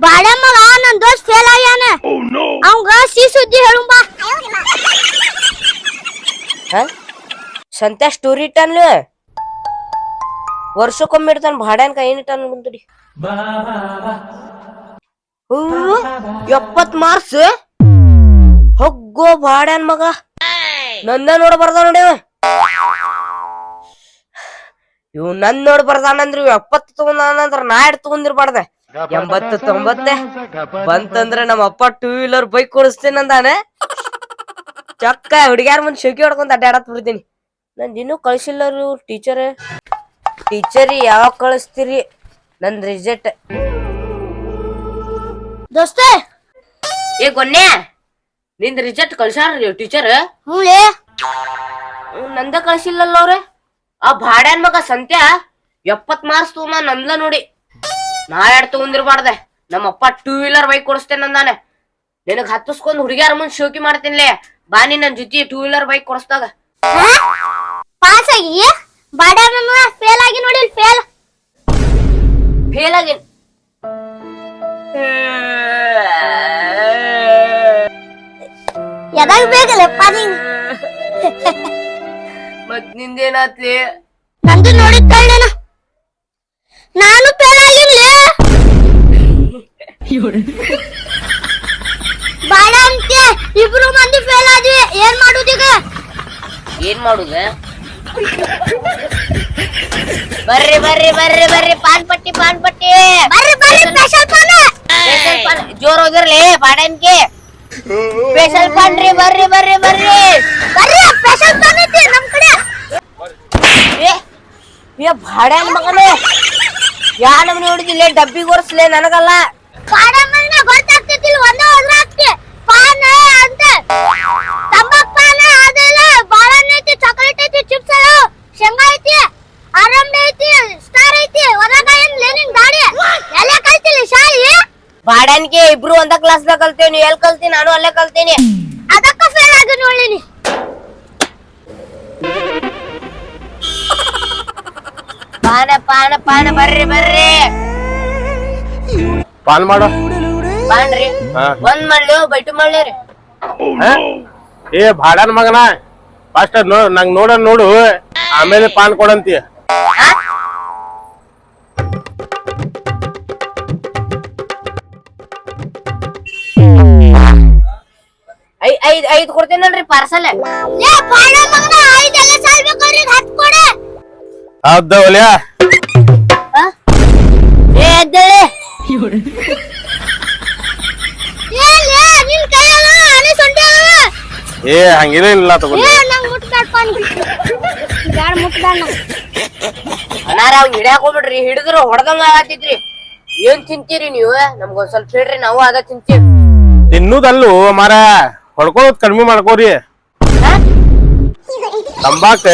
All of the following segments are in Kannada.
ಬಾಡೆ ಮಗ ನನ್ ದೋಸ್ತ್ ಫೇಲ್ ಆಗ್ಯಾನ. ಅವಂಗ ಸಿ ಸುದ್ದಿ ಹೇಳು ಬಾ. ಹ? ಸಂತ್ಯಾ ಸ್ಟೋರಿ ಇಟ್ಟನ್ಲ? ವರ್ಷಕ್ಕೊಮ್ಮೆ ಇಡ್ತಾನ ಭಾಡ್ಯಾನ್ ಕೈ ಇಟ್ಟಾನ ಬಂದ್ರಿ ಎಪ್ಪತ್ ಮಾರ್ಸ್ ಹೊಗ್ಗೋ ಭಾಡ್ಯಾನ್ ಮಗ. ನಂದ ನೋಡ ಬರ್ದ ನೋಡಿ ಇವ. ಇವ್ ನನ್ ನೋಡ್ ಬರ್ದಾನಂದ್ರ ಇವ್ ಎಪ್ಪತ್ತು ತಗೊಂಡಾನಂದ್ರ ನಾ ಎಡ್ ತಗೊಂಡಿರ್ಬಾರ್ದ? ಎಂಬತ್ತು ತೊಂಬತ್ತೆ? ಬಂತಂದ್ರ ನಮ್ಮ ಅಪ್ಪ ಟೂ ವೀಲರ್ ಬೈಕ್ ಕೊಡಿಸ್ತೇನಂದಾನೆ ಚಕ್ಕ ಹುಡುಗ್ಯಾರ ಮುಂದೆ ಶೋಕಿ ಹೊಡ್ಕೊಂಡ್ ಅಡ್ಡಾಡತ್ ಬಿಡ್ತೀನಿ. ನನ್ ಇನ್ನೂ ಕಳ್ಸಿಲ್ಲರು ಟೀಚರ್ ಟೀಚರ್ ಯಾವಾಗ ಕಳಿಸ್ತೀರಿ? ನನ್ ರಿಜೆಕ್ಟ್ ದೋಸ್ತ! ಏ ಗೊನ್ನೆ ನಿಂದ್ ರಿಜೆಕ್ಟ್ ಕಳ್ಸಾರ ಟೀಚರ್ ಏ ನಂದ ಕಳ್ಸಿಲ್ಲಲ್ಲ ಅವ್ರೆ ಆ ಭಾಡ್ಯಾನ್ ಮಗ ಸಂತ್ಯಾ ಎಪ್ಪತ್ ಮಾರ್ಕ್ಸ್ ತುಂಬ ನಂದ ನೋಡಿ. ನಾ ಎರಡ್ ತಗೊಂಡಿರ್ಬಾರ್ದೆ. ನಮ್ಮಪ್ಪ ಟೂ ವೀಲರ್ ಬೈಕ್ ಕೊಡಿಸ್ತೇನಂದಾನೆ ನಿನಗ್ ಹತ್ತಿಸ್ಕೊಂಡ್ ಹುಡುಗಿಯರ ಮುಂದ್ ಶೋಕಿ ಮಾಡ್ತೀನಿಲೇ. ಬಾ ನೀ ನನ್ ಜೊತೆ ಟೂ ವೀಲರ್ ಬೈಕ್ ಕೊಡಿಸ್ದಾಗ ಪಾಸ್ ಆಗಿ? ಫೇಲ್ ಆಗಿ ನೋಡಿ ಫೇಲ್ ಫೇಲ್ ಆಗಿ. ಎದಾಗ ಬೇಕಲ್ಲಪ್ಪ ನೀನ್ ಮತ್ ನಿಂದೇನಾತ್ಲಿ? ನಂದು ನೋಡಿ ತಳ್ಳೇನ ನಾನು ಫೇಲ್ ಆಗಿಲ್ಲ. ಬಾಡ ಅಂತ ಇಬ್ರು ಮಂದಿ ಫೇಲ್ ಆದ್ವಿ ಏನ್ ಮಾಡುದೀಗ ಏನ್ ಮಾಡುದ? ಬರ್ರಿ ಬರ್ರಿ ಬರ್ರಿ ಬರ್ರಿ ಪಾನ್ ಪಟ್ಟಿ ಪಾನ್ ಪಟ್ಟಿ. ಬರ್ರಿ ಬರ್ರಿ ಸ್ಪೆಷಲ್ ಪಾನ. ಜೋರ್ ಹೋಗಿರ್ಲಿ ಬಾಡನ್ಗೆ ಸ್ಪೆಷಲ್ ಪಾನ್ ರೀ ಬರ್ರಿ ಬರ್ರಿ ಬರ್ರಿ. ಬರ್ರಿ ಸ್ಪೆಷಲ್ ಪಾನ್ ಐತಿ ನಮ್ ಕಡೆ. ಏ ಏ ಭಾಡ್ಯಾನ್ ಮಗನೇ. ಯಾ ನಮ್ನಿ ಹೊಡಿದಿಲ್ಲ ಡಬ್ಬಿ ಗೊರ್ಸ್ಲೆ ನನಗಲ್ಲ. ಬಾಡ ಮಗನ ಗೊತ್ತಾಗ್ತಿಲ್ಲ ಒಂದೇ ಹೋದ್ರ ಆಗ್ತಿ ಪಾನ ಅಂತ. ತಂಬಾಕ್ ಪಾನ ಅದೆಲ್ಲ ಬಾಳೆಹಣ್ಣು ಐತಿ ಚಾಕ್ಲೇಟ್ ಐತಿ ಚಿಪ್ಸ್ ಅದಾವ ಶೇಂಗಾ ಐತಿ ಆರಂಭ ಐತಿ ಸ್ಟಾರ್ ಐತಿ ಏನ್ ಲೇನಿಂಗ್ ದಾಡಿ ಎಲ್ಲ ಕಲ್ತಿಲ್ಲ ಶಾಲಿ? ಬಾಡನ್ಗೆ ಇಬ್ರು ಒಂದ ಕ್ಲಾಸ್ದಾಗ ಕಲ್ತೇವ್ ನೀವ್ ಎಲ್ಲಿ ಕಲ್ತೀನಿ ನಾನು ಅಲ್ಲೇ ಕಲ್ತೀನಿ. ಅದಕ್ಕ ಫೇಲ್ ಆಗಿ ನೋಡಿನಿ ಪಾನ ಪಾನ ಪಾನ ಬರ್ರಿ ಬರ್ರಿ. ಪಾನ್ ಮಾಡು. ಹಾ. ಒಂದ್ ಮಾಡ್ಲಿ ಬೈಟು ಮಾಡ್ಲಿ ಹಾ? ಏ ಬಾಡನ್ ಮಗನ ಫಸ್ಟ್ ನೋ ನಂಗ್ ನೋಡ ನೋಡು. ಆಮೇಲೆ ಪಾನ್ ಕೊಡಂತಿ. ಐ ಐದ್ ಐದ್ ಕೊಡ್ತೇನಲ್ರಿ ಪಾರ್ಸಲ್. ಏ ಬಾಡ ಮಗನ ಐದೆಲ್ಲ ಸಾಲ್ಬೇಕು ಅವ್ರಿಗೆ ಹತ್ತು ಕೊಡೆ. ಹೌದ ಒಲ್ಯಾ ಏ ಎದ್ದೇಳಿ. ಏ ಲೇ ನಿನ್. ಕೈಯಾಗ ಹನಿ ಸೊಂಟಿ ಅದಾವ ಏ ಹಂಗೇನಿಲ್ಲ ತಗೊಂಡು ಅನಾರ ಅವ್ನ್ ಹಿಡ್ಯಾಕ್ ಹೋಗ್ಬಿಡ್ರಿ. ಹಿಡಿದ್ರ ಹೊಡೆದಂಗ ಆಗತ್ತಿದ್ರಿ. ಏನ್ ತಿಂತೀರಿ ನೀವು? ನಮ್ಗೊಂದ್ ಸ್ವಲ್ಪ ಹೇಳ್ರಿ ನಾವು ಅದ ತಿಂತೀವಿ. ತಿನ್ನುದಲ್ಲು ಮಾರ. ಹೊಡ್ಕೊಳೋದ್ ಕಡಿಮೆ ಮಾಡ್ಕೋರಿ? ತಂಬಾಕ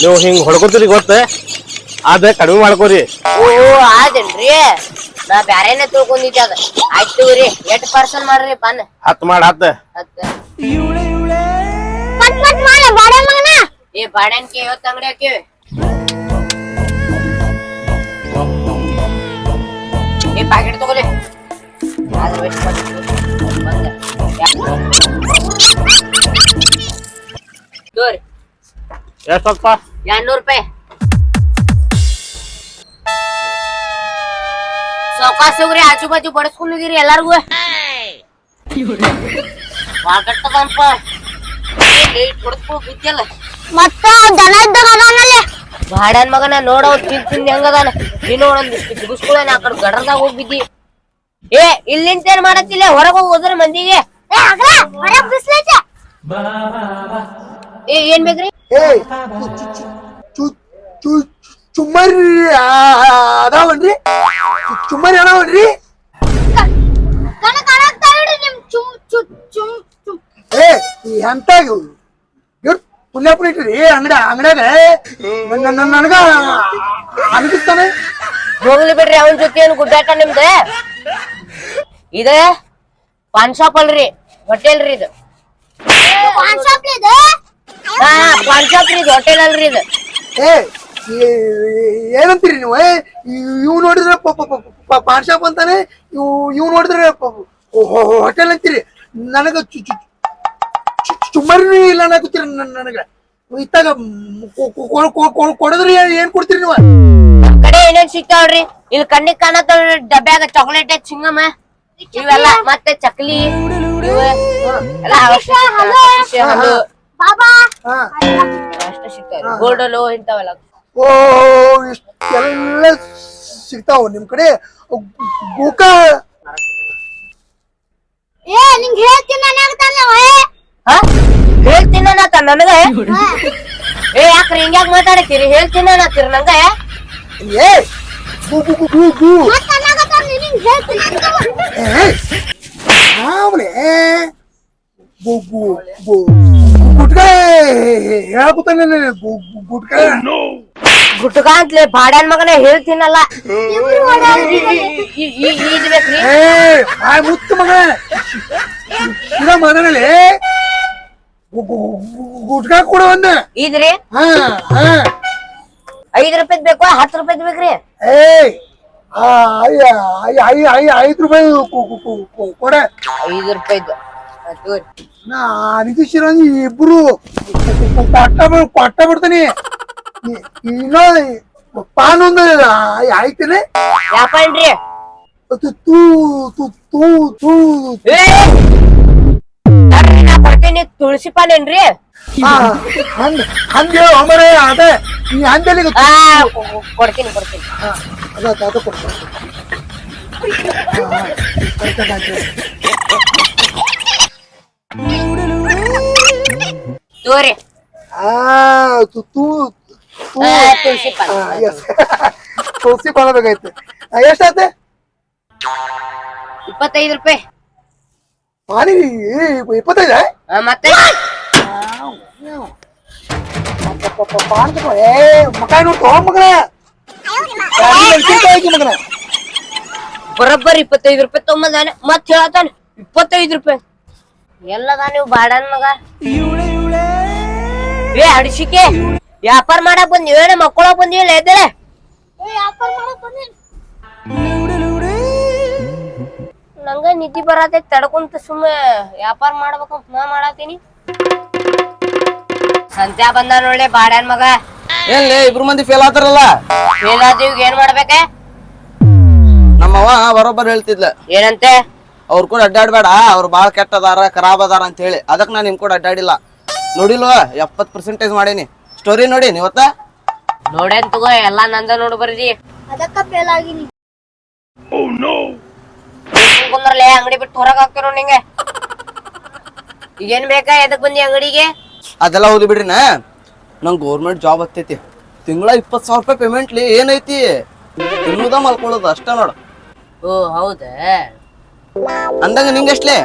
ನೀವು ಹಿಂಗ್ ಹೊಡ್ಕೋತೀರಿ ಗೊತ್ತ? ಅದ ಕಡಿಮೆ ಮಾಡ್ಕೋರಿ. ಓ ಆದೇನ್ರಿ? ನಾ ಬ್ಯಾರೇನ ತಿಳ್ಕೊಂಡಿದ್ದೆ ಅದ. ಆಯ್ತು ತಗೋರಿ ಎಷ್ಟ್ ಪಾರ್ಸಲ್ ಮಾಡ್ರಿ ಪಾನ್ ಹತ್ ಮಾಡ್ ಹತ್. ಹತ್ತ ಪಟ್ ಪಟ್ ಮಾಡ ಬಾಡ ಮಗನ. ಏ ಬಾಡ್ಯಾನ್ಕೆ ಇವತ್ತು ಅಂಗಡಿ ಹಾಕಿವಿ ಏ ಪ್ಯಾಕೆಟ್ ತಗೋಲಿ. ಅದು waste ಮಾಡ್ಬಿಡು. ಬಂದೆ. ತಗೋರಿ ಎಷ್ಟಪ್ಪ ಎರಡ್ನೂರು ರೂಪಾಯಿ. ಸಾವ್ಕಾಸ್ ಹೋಗ್ರಿ ಆಜು ಬಾಜು ಬಡಸ್ಕೊಂಡ್ ಹೋಗಿರಿ ಎಲ್ಲಾರ್ಗು ವಾಗಟ್ಟದಪ್ಪ ಲೇಟ್ ಹೊಡ್ಕೊ ಮತ್ತ ದನ ಇದ್ದಾಗ ಅದಾನಲ್ಲೇ ಬಾಡ್ಯಾನ್ ಮಗನ ನೋಡ ತಿಂದ್ ತಿಂದ್ ಹೆಂಗದಾನ ನೀ ಒಂದಿಷ್ಟು ದುಗುಸ್ಕೊಳ್ಳೇನ ಆ ಕಡೆ ಗಡರ್ದಾಗ ಹೋಗ್ಬಿದ್ದಿ ಏ ಇಲ್ಲಿಂದ ಏನ್ ಮಾಡತ್ತಿಲ್ಲ ಹೊರಗ್ ಹೋಗಿ ಹೋದ್ರ ಮಂದಿಗೆ ಏ ಏನ್ ಬೇಕ್ರಿ ಚುಮ್ಮರಿ ಅದಾವನ್ರಿ ಚುಮ್ ಚುಮ್ ಏ ಎಂತ ಪುಲ್ಯಾಪುರ ಇಟ್ಟಿರಿ ಅಂಗಡ ಅಂಗಡ್ಯಾಗ ನನಗ ಅನ್ಗಿಸ್ತಾನೆ ಹೋಗ್ಲಿ ಬಿಡ್ರಿ ಅವನ್ ಜೊತೆ ಏನು ಗುಡ್ಡಾಟ ನಿಮ್ದು? ಇದ ಪಾನ್ ಶಾಪ್ ಅಲ್ರಿ ಹೋಟೆಲ್ ರೀ ಇದು. ಪಾನ್ ಶಾಪ್ ಇದು? ಹಾ ಪಾನ್ ಶಾಪ್ ರೀ ಇದು ಹೋಟೆಲ್ ಅಲ್ರಿ ಇದು. ಏ ಏನಂತೀರಿ ನೀವು ಏ? ಇವ್ ನೋಡಿದ್ರೆ ಪಾನ್ ಶಾಪ್ ಅಂತಾನೆ? ಇವು ಇವ್ ನೋಡಿದ್ರೆ ಹೋಟೆಲ್ ಅಂತೀರಿ? ನನಗ ಚುಮ್ಮರಿನೂ ಇಲ್ಲ ಅನ್ನಕತ್ತೀರಿ ನನ್- ನನಗ. ಇತ್ತಾಗ ಕೊಡದ್ರಿ ಏನ್- ಕೊಡ್ತೀರಿ ನೀವು? ನಮ್ ಕಡೆ ಏನೇನ್ ಸಿಗ್ತಾವ್ರಿ ಇಲ್ಲಿ ಕಣ್ಣಿಗೆ ಕಾಣತ್ತ ಡಬ್ಯಾಗ ಚಾಕ್ಲೇಟ್ ಚಿಂಗಮ್ಮ. ಇವೆಲ್ಲ ಮತ್ತೆ ಚಕ್ಲಿ ಎಲ್ಲ ಅವಶ್ಯ ಅವಶ್ಯ ಬಾಬಾ. ಹಾ. ಅಷ್ಟ ಸಿಗ್ತಾವ್ರಿ ಗೋಲ್ಡಲು ಇಂಥವೆಲ್ಲ. ಓ ಇಷ್ಟೆಲ್ಲ ಸಿಗ್ತಾವ ನಿಮ್ ಕಡೆ? ಗೋಕ? ಏ ನಿಂಗ್ ಹೇಳ್ತೀನಿ ಹೇಳ್ತೀನಿ ಅನ್ನತ್ತ ನನಗೆ? ಏ ಯಾಕ್ರಿ ಹಿಂಗ್ಯಾಕ್ ಮಾತಾಡತ್ತೀರಿ? ಹೇಳ್ತೀನಿ ಅನ್ನತ್ತೀರಿ ನಂಗೆ? ಏ ಗು ಗು ಗು ಗು ಗು. ಆವ್ಲೆ ಗು ಗು ಗು. ಗುಟ್ಕ ಹೇಳ್ಕೊತಾನೆ ಗುಟ್ಕ ಗುಟ್ಕ ಅಂತಲೇ ಬಾಡ್ಯಾನ್ ಮಗನೇ ಹೇಳ್ತೀನಲ್ಲ. ಈ- ಈ- ಈದ್ ಬೇಕ್ರಿ ಮುತ್ತು ಮಗ ಇದ ಮಗನಲ್ಲಿ. ಗುಟ್ಕ ಕೊಡು ಒಂದ ಇದ್ರಿ ಹಾ ಹಾ. ಐದ್ ರೂಪಾಯಿ ಬೇಕು ಹತ್ತು ರೂಪಾಯಿ ಬೇಕ್ರಿ. ಏಯ್ ಆ, ಐ ಐ ಐ ಐ ಐದು ರೂಪಾಯಿ ಕೊಡ. ಐದ್ ರೂಪಾಯ್ದು. ಆ, ನಾ ನಿತೀಶ್ ಇಬ್ರು. ಕೊಟ್ಟ ಕೊಟ್ಟ ಬಿಡ್ತೀನಿ. ಇ- ಇನ್ನೊಂದು ಪಾನ್ ಒಂದು ಆಯ್- ಆಯ್ತೇನೆ? ಯಾಕಂಡ್ರಿ ತೂ ತೂ ತೂ ತೂ ತೂ. ಏ! ನಾ ಕೊಡ್ತೀನಿ ತುಳಸಿ ಪಾನ್ ಏನ್ರಿ ಹಂಗ್ ಅಮರೇ ಅದೇ ನೀ ಕೊ- ಕೊಡ್ತೀನಿ ಕೊಡ್ತೀನಿ. ಅದ ಅದ ಅದ ಕೊಡು. ಆ, ಆ, ಕರೆಕ್ಟ್ ಆ ತೂ ತುಳಸಿ ಪಾನ್ ಬೇಕಾಯ್ತು ಎಷ್ಟಾಯ್ತು? ಇಪ್ಪತ್ತೈದು ರೂಪಾಯಿ. ಪಾನಿ ಇಪ್ಪತ್ತೈದ? ಮತ್ತೆ? ಪಾನ್ ತಗೋ. ಏ ಮಕ ನೋಡ್ಕೊ ಮಗನ ಮಗನ ಬರೋಬ್ಬರ್ ಇಪ್ಪತ್ತೈದು ರೂಪಾಯಿ ತೊಂಬಂದಾನೆ ಮತ್ ಹೇಳತಾನೆ ಇಪ್ಪತ್ತೈದು ರೂಪಾಯಿ. ಎಲ್ಲದ ನೀವು ಬಾಡನ್ ಮಗ. ಏ ಅಡಿಸಿಕೆ. ವ್ಯಾಪಾರ ಮಾಡಕ್ ಬಂದಿವೇನ ಮಕ್ಕಳಕ್ ಬಂದಿವಿಲ್ಲ ಎದ್ದೇಳೆ ಏ ವ್ಯಾಪಾರ ಮಾಡಕ್ ಬಂದಿನಿ ನಂಗ ನಿಧಿ ಬರತೈತಿ ತಡ್ಕೊಂತ ಸುಮ್ಮ ವ್ಯಾಪಾರ ಮಾಡ್ಬೇಕಂತ ನಾ ಮಾಡಾತೀನಿ. ಸಂತ್ಯಾ ಬಂದ ನೋಡ್ಲೆ ಬಾಡ್ಯಾನ್ ಮಗ. ಏನ್ಲೇ ಇಬ್ರು ಮಂದಿ ಫೇಲ್ ಆತಾರಲ್ಲ ಮೇಲಾದೀವ್ ಏನ್ ಮಾಡ್ಬೇಕೆ? ನಮ್ಮವ್ವ ಬರೋಬ್ಬರ್ ಹೇಳ್ತಿದ್ಲ. ಏನಂತೆ? ಅವ್ರ ಕೂಡ ಅಡ್ಡಾಡ್ಬೇಡ ಅವ್ರು ಬಾಳ ಕೆಟ್ಟ ಅದಾರ ಖರಾಬ್ ಅದಾರ ಅಂತ ಹೇಳಿ. ಅದಕ್ಕೆ ನಾನು ನಿಮ್ ಕೂಡ ಅಡ್ಡಾಡಿಲ್ಲ. ನೋಡಿಲ್ವ ಎಪ್ಪತ್ ಪರ್ಸೆಂಟೇಜ್ ಮಾಡೀನಿ. ಸ್ಟೋರಿ ನೋಡಿ ನೀವತ್ತ ನೋಡೇನ್ ತಗೋ ಎಲ್ಲಾ ನಂದ ನೋಡ್ ಬರ್ದಿ. ಅದಕ್ಕ ಫೇಲ್ ಆಗಿನಿ. ಕುಂದ್ರಲೆ ಅಂಗಡಿ ಬಿಟ್ಟು ಹೊರಗ್ ಹಾಕ್ತಿರೋ ನಿಂಗೆ? ಈಗೇನ್ ಬೇಕಾ ಎದಕ್ ಬಂದಿ ಅಂಗಡಿಗೆ? ಅದೆಲ್ಲ ಬಿಡ್ರಿ ನಾ. ನಂಗ್ ಗೌರ್ಮೆಂಟ್ ಜಾಬ್ ಹತ್ತೈತಿ. ತಿಂಗಳ ಇಪ್ಪತ್ ಸಾವಿರ ರೂಪಾಯಿ ಪೇಮೆಂಟ್ಲಿ ಏನೈತಿ? ತಿನ್ನುದ ಮಲ್ಕೊಳ್ಳೋದು ಅಷ್ಟ ನೋಡ. ಓ ಹೌದಾ? ಅಂದಂಗ ನಿಂಗೆಷ್ಟ್ಲೇ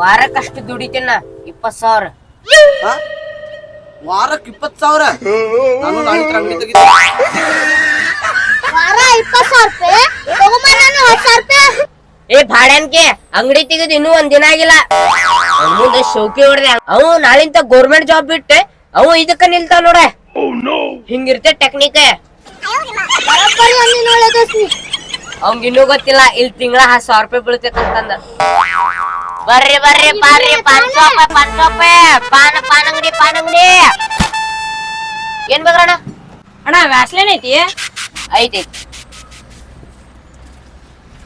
ವಾರಕ್ಕಷ್ಟು ದುಡಿತೀನ ಇಪ್ಪತ್ ಸಾವಿರ. ಹಾ? ಇಪ್ಪತ್ತು ಇಪ್ಪತ್ ಸಾವಿರ. ನಾನು ನಾಳೆ ಅಂಗಡಿ ತೆಗಿತೀನಿ. ವಾರ ಇಪ್ಪತ್ ಸಾವಿರ ರೂಪಾಯಿ? ತಗೊಂಬ ನಾನು ಹತ್ತು ಸಾವಿರ ರೂಪಾಯಿ? ಏ ಭಾಡ್ಯಾನ್ಕೆ ಅಂಗಡಿ ತೆಗೆದು ಇನ್ನೂ ಒಂದ್ ದಿನ ಆಗಿಲ್ಲ. ಅವ್ನ್ ಮುಂದೆ ಶೋಕಿ ಹೊಡ್ದೆ. ಅವು ನಾಳಿಂದ ಗೌರ್ಮೆಂಟ್ ಜಾಬ್ ಬಿಟ್ಟೆ ಅವು ಇದಕ್ಕ ನಿಲ್ತಾವ ನೋಡ. ಹಿಂಗಿರ್ತೆ ಟೆಕ್ನಿಕ್ ಬರೋಬ್ಬರಿ ಅಂದಿ ನೋಳೆ ದೋಸ್ತಿ ಅವಂಗ ಇನ್ನೂ ಗೊತ್ತಿಲ್ಲ ಇಲ್ಲಿ ತಿಂಗಳ ಹತ್ತು ಸಾವಿರ ರೂಪಾಯಿ ಬೀಳ್ತೈತಂತಂದ. ಬರ್ರಿ ಬರ್ರಿ ಬರ್ರಿ ಪಾನ್ ಶಾಪ್ ಪಾನ್ ಶಾಪ್ ಪಾನ ಪಾನ್ ಅಂಗಡಿ ಪಾನ್ ಅಂಗಡಿ. ಏನ್ ಬೇಕ್ರಣ್ಣ ಅಣ್ಣ? ವ್ಯಾಸ್ಲೇನ್ ಐತಿ? ಐತಿ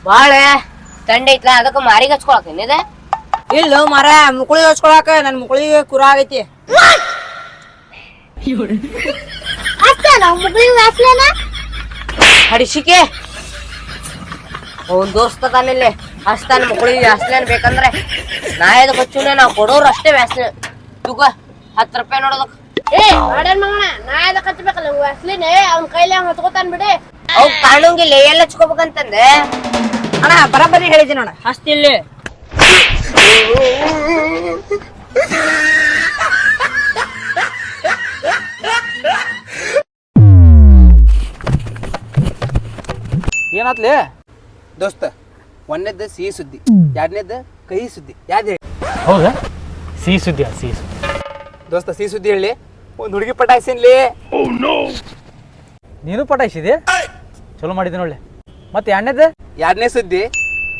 ಬಾಳ ತಂಡ ಐತ್ಲ ಅದಕ್ಕ ಮಾರಿಗೆ ಹಚ್ಕೊಳಕೇನ್ ಇದೆ? ಇಲ್ಲ ಮರ ಮುಕುಳಿ ಹಚ್ಕೊಳಕ ನನ್ ಮುಕುಳಿಗೆ ಕುರ ಆಗೈತಿ. ಹಡಿಸಿಕೆ. ಅವ್ನ್ ದೋಸ್ತ ತಾನಿಲ್ಲಿ. ಹಸ್ತಾನ ಮಕ್ಕಳಿಗೆ ವ್ಯಾಸ್ಲೇನ್ ಬೇಕಂದ್ರೆ ನಾಯದ ಬಚ್ಚುನ ನಾವು ನಾವ್ ಕೊಡೋರು ಅಷ್ಟೇ ವ್ಯಾಸ. ತುಗ ಹತ್ತು ರೂಪಾಯಿ ನೋಡೋದಕ್. ಏ ಮಾಡನ್ ಮಗನ ನಾ ಅದಕ್ಕೆ ಹಚ್ಬೇಕಲ್ಲ ವ್ಯಾಸ್ಲಿನೇ ಅವ್ನ ಕೈಲಿ ಅವ್ನು ಹತ್ಕೋತಾನ ಬಿಡಿ. ಅವ್ ಕಾಣಂಗಿಲ್ಲ ಎಲ್ಲ ಹಚ್ಕೋಬೇಕಂತಂದೆ. ಅಣ್ಣ ಬರಬರಿ ಹೇಳಿದ್ದೀನಿ ಅಣ್ಣ ಇಲ್ಲಿ ಏನಾತ್ಲೇ? ದೋಸ್ತ ಒಂದನೇದ್ದು ಸಿಹಿ ಸುದ್ದಿ ಎರಡನೇದ್ದು ಕಹಿ ಸುದ್ದಿ. ಯಾವ್ದು ಹೇಳಿ? ಹೌದಾ? ಸಿಹಿ ಸುದ್ದಿ ಸಿಹಿ ಸುದ್ದಿ. ದೋಸ್ತ ಸಿಹಿ ಸುದ್ದಿ ಹೇಳಿ. ಒಂದ್ ಹುಡುಗಿ ಪಟಾಯಿಸಿನ್ಲಿ. ನೀನು ಪಟಾಯಿಸಿದೆ ಚಲೋ ಮಾಡಿದೆ ನೋಡ್ಲೆ. ಮತ್ತೆ ಎರಡನೇದು? ಎರಡನೇ ಸುದ್ದಿ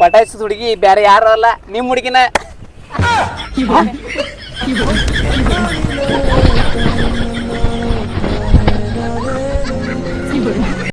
ಪಟಾಯಿಸಿದ ಹುಡುಗಿ ಬೇರೆ ಯಾರು ಅಲ್ಲ ನಿಮ್ಮ ಹುಡುಗಿನ.